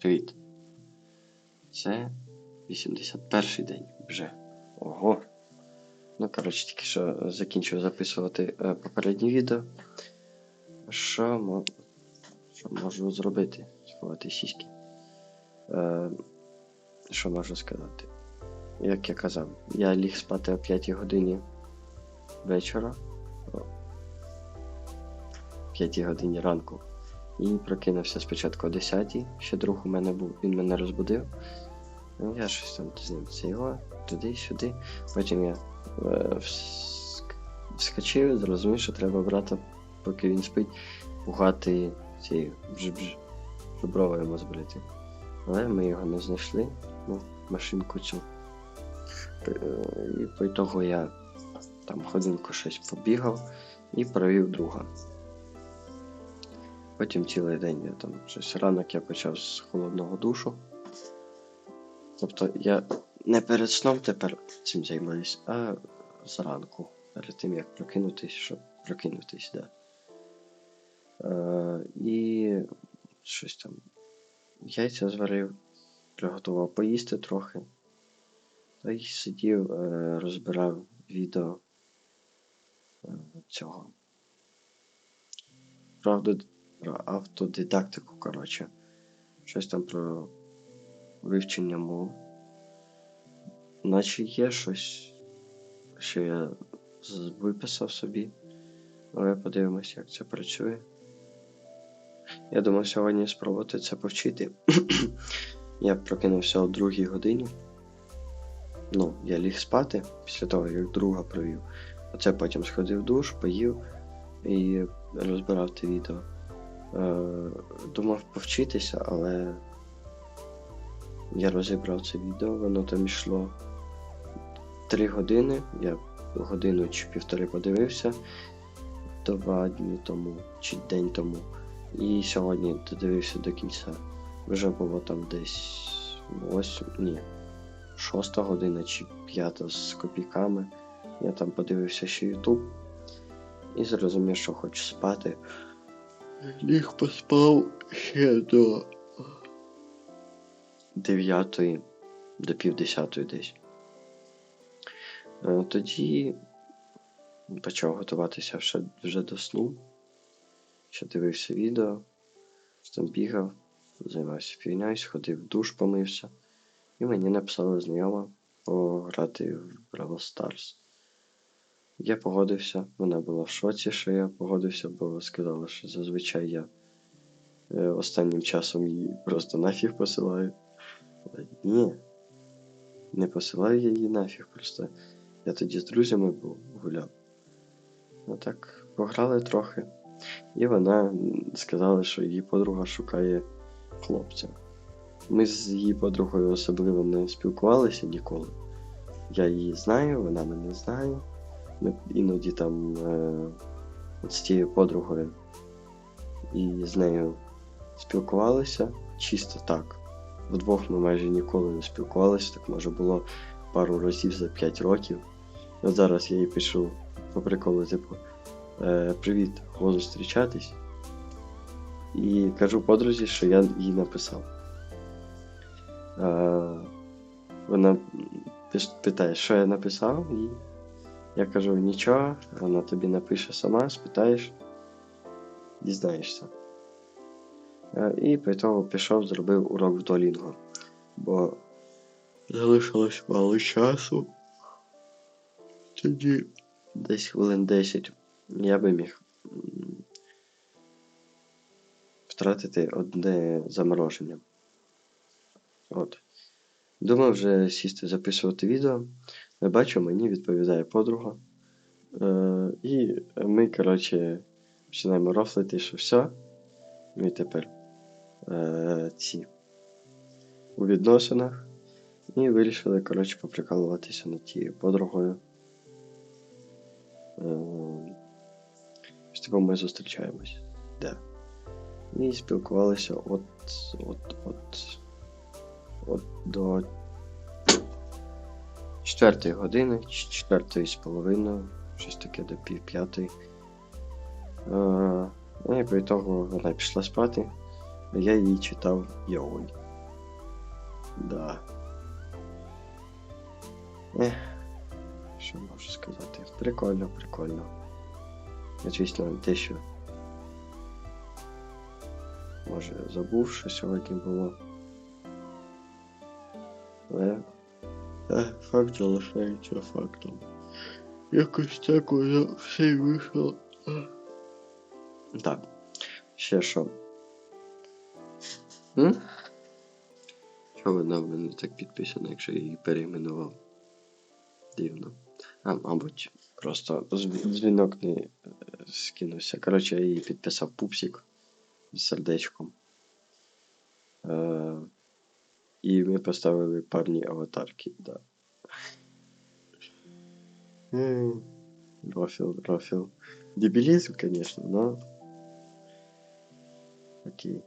Привіт. Це 81 день вже. Ого. Ну, коротше, тільки що закінчив записувати е, попереднє відео. Що, мо... що можу зробити? Сховати сіськи. Е, що можу сказати? Як я казав, я ліг спати о 5 годині вечора. О 5 годині ранку. І прокинувся спочатку о 10 ще друг у мене був, він мене розбудив. Ну, я щось там з ним його, туди-сюди. Потім я е, вск- вскочив, зрозумів, що треба брата, поки він спить, пугати цією бж-бж, щоб йому збрити. Але ми його не знайшли, ну, машинку цю. Е, І по ітогу я там годинку щось побігав і провів друга. Потім цілий день я там щось ранок я почав з холодного душу. Тобто я не перед сном тепер цим займаюся, а зранку, перед тим як прокинутись, щоб прокинутись, да. Е, і щось там. Яйця зварив, приготував поїсти трохи. Та й сидів, е, розбирав відео е, цього. Правда, про автодидактику, коротше. Щось там про вивчення мов. Наче є щось, що я виписав собі. Але подивимось, як це працює. Я думав сьогодні спробувати це повчити. я прокинувся о другій годині. Ну, я ліг спати після того, як друга провів. Оце потім сходив в душ, поїв і розбирав те відео. Е, думав повчитися, але я розібрав це відео, воно там йшло три години. Я годину чи півтори подивився два дні тому чи день тому. І сьогодні додивився до кінця. Вже було там десь 8, ні, шоста година чи п'ята з копійками. Я там подивився ще Ютуб і зрозумів, що хочу спати. Ліг поспав ще до 9 до півдесятої десь. Е, Тоді почав готуватися вже, вже до сну. Ще дивився відео, там бігав, займався фігньою, сходив в душ, помився. І мені написала знайома пограти в Brawl Stars. Я погодився, вона була в шоці, що я погодився, бо сказала, що зазвичай я е, останнім часом її просто нафіг посилаю. Але ні, не посилаю я її нафіг, просто я тоді з друзями був, гуляв. Ну так, пограли трохи. І вона сказала, що її подруга шукає хлопця. Ми з її подругою особливо не спілкувалися ніколи. Я її знаю, вона мене знає. Ми іноді там е, з тією подругою і з нею спілкувалися чисто так. Вдвох ми майже ніколи не спілкувалися, так може було пару разів за 5 років. От зараз я їй пишу по приколу, типу, е, привіт, го зустрічатись. І кажу подрузі, що я їй написав. Е, вона питає, що я написав, і я кажу нічого, вона тобі напише сама, спитаєш, дізнаєшся. Е, І по того пішов, зробив урок в Duolingo, бо залишилось мало часу. Тоді десь хвилин 10 я би міг втратити одне замороження. От. Думав вже сісти записувати відео. Я бачу, мені відповідає подруга. Е, і ми, коротше, починаємо рофлити, що все. Ми тепер е, ці у відносинах. І вирішили, коротше, поприкалуватися над тією подругою. Е, що, типу, ми зустрічаємось. Да. І спілкувалися от, от, от, от до четвертої години, чи четвертої з половиною, щось таке до пів п'ятої. Е, ну і по ітогу вона пішла спати, я їй читав Йой. Да. Ех, що можу сказати? Прикольно, прикольно. Звісно, дещо. Може, забув, що сьогодні було. Але факт залишається фактом. Якось так воно все вийшло. Так. Ще що? Чого вона в мене так підписана, якщо я її перейменував? Дивно. А, мабуть, просто дзвінок не е, скинувся. Коротше, я її підписав пупсик з сердечком. Е, і ми поставили парні аватарки, да. М, Рофіл, рофіл. Дебилизм, конечно, но. Окей.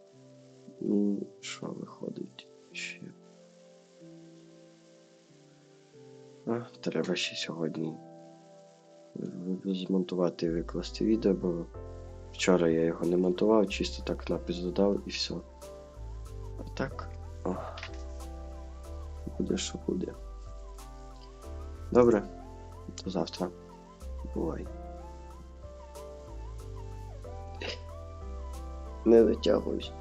Ну, що виходить ще? А, треба ще сьогодні змонтувати і викласти відео, бо вчора я його не монтував, чисто так напис додав і все. А так. О, буде, що буде. Добре. До завтра. Бувай. Не витягуюсь.